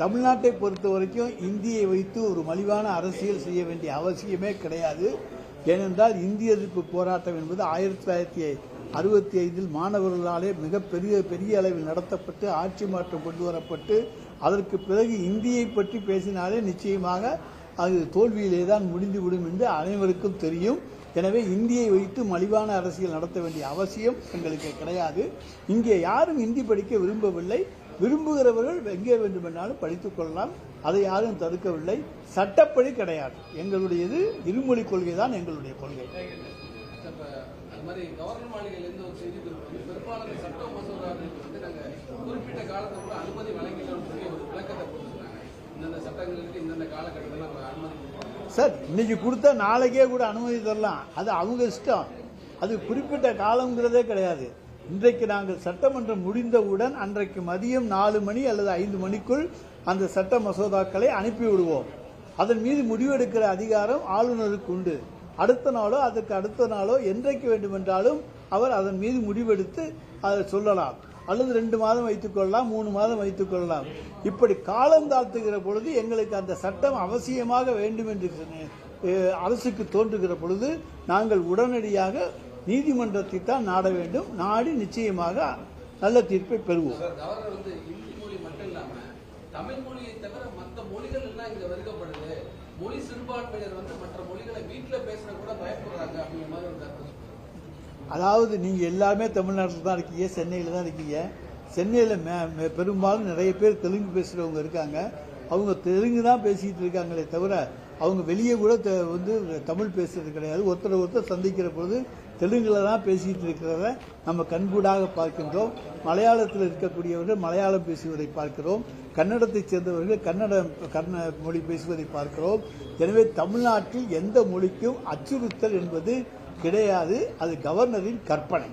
தமிழ்நாட்டை பொறுத்த வரைக்கும் இந்தியை வைத்து ஒரு மலிவான அரசியல் செய்ய வேண்டிய அவசியமே கிடையாது. ஏனென்றால் இந்திய எதிர்ப்பு போராட்டம் என்பது ஆயிரத்தி தொள்ளாயிரத்தி அறுபத்தி ஐந்தில் மாணவர்களாலே மிகப்பெரிய பெரிய அளவில் நடத்தப்பட்டு ஆட்சி மாற்றம் கொண்டு வரப்பட்டு அதற்கு பிறகு இந்தியை பற்றி பேசினாலே நிச்சயமாக அது தோல்வியிலே தான் முடிந்துவிடும் என்று அனைவருக்கும் தெரியும். எனவே இந்தியை வைத்து மலிவான அரசியல் நடத்த வேண்டிய அவசியம் எங்களுக்கு கிடையாது. இங்கே யாரும் இந்தி படிக்க விரும்பவில்லை. விரும்புகிறவர்கள் எங்கே வேண்டுமென்றாலும் படித்துக் கொள்ளலாம். அதை யாரும் தடுக்கவில்லை. சட்டப்படி கிடையாது. எங்களுடையது இருமொழி கொள்கை தான் எங்களுடைய கொள்கை. இப்ப அது மாதிரி கவர்னர் மாளிகையிலேருந்து ஒரு செய்தி குறிப்பு வந்து பெரும்பாலான சட்ட மசோதாக்களுக்கு வந்து நாங்க குறிப்பிட்ட காலத்துக்குள்ள அனுமதி வழங்கினோம்னு சொல்லி ஒரு விளக்கத்தை கொடுத்துருக்காங்க. இந்தந்த சட்டங்களுக்கு இந்தந்த காலகட்டத்தில் நம்ம அனுமதி கொடுக்கணும் சார் இன்னைக்கு கொடுத்தா நாளைக்கே கூட அனுமதி தரலாம். அது அவங்க இஷ்டம். அது குறிப்பிட்ட காலங்கிறதே கிடையாது. இன்றைக்கு நாங்கள் சட்டமன்றம் முடிந்தவுடன் அன்றைக்கு மதியம் நாலு மணி அல்லது ஐந்து மணிக்குள் அந்த சட்ட மசோதாக்களை அனுப்பிவிடுவோம். அதன் மீது முடிவெடுக்கிற அதிகாரம் ஆளுநருக்கு உண்டு. அடுத்த நாளோ அதற்கு அடுத்த நாளோ என்றைக்கு வேண்டுமென்றாலும் அவர் அதன் மீது முடிவெடுத்து அதை சொல்லலாம். அல்லது ரெண்டு மாதம் வைத்துக் கொள்ளலாம் மூணு மாதம் வைத்துக் கொள்ளலாம். இப்படி காலம் தாழ்த்துகிற பொழுது எங்களுக்கு அந்த சட்டம் அவசியமாக வேண்டும் என்று அரசுக்கு தோன்றுகிற பொழுது நாங்கள் உடனடியாக நீதிமன்றத்தை தான் நாட வேண்டும். நாடி நிச்சயமாக நல்ல தீர்ப்பை பெறுவோம். கவர்னர் வந்து இந்தி மொழி மட்டும் இல்லாம தமிழ் மொழியை தவிர மற்ற மொழிகள் எல்லாம் இங்க வருகப்படுது மொழி சிறுபான்மையினர் வந்து மற்ற மொழிகளை வீட்டுல பேசுற கூட பயப்படுறாங்க அப்படிங்கிற மாதிரி ஒரு கருத்து சொல்றாங்க. அதாவது நீங்க எல்லாமே தமிழ்நாட்டில் தான் இருக்கீங்க சென்னையில் தான் இருக்கீங்க. சென்னையில் மே- பெரும்பாலும் நிறைய பேர் தெலுங்கு பேசுறவங்க இருக்காங்க. அவங்க தெலுங்கு தான் பேசிட்டு இருக்காங்களே தவிர அவங்க வெளியே கூட வந்து தமிழ் பேசுறது கிடையாது. ஒருத்தர் ஒருத்தர் சந்திக்கிற பொழுது தெலுங்கில் தான் பேசிகிட்டு இருக்கிறத நம்ம கண்கூடாக பார்க்கின்றோம். மலையாளத்தில் இருக்கக்கூடியவர்கள் மலையாளம் பேசுவதை பார்க்கிறோம். கன்னடத்தைச் சேர்ந்தவர்கள் கன்னடம் கர்ண மொழி பேசுவதை பார்க்கிறோம். எனவே தமிழ்நாட்டில் எந்த மொழிக்கும் அச்சுறுத்தல் என்பது கிடையாது. அது கவர்னரின் கற்பனை.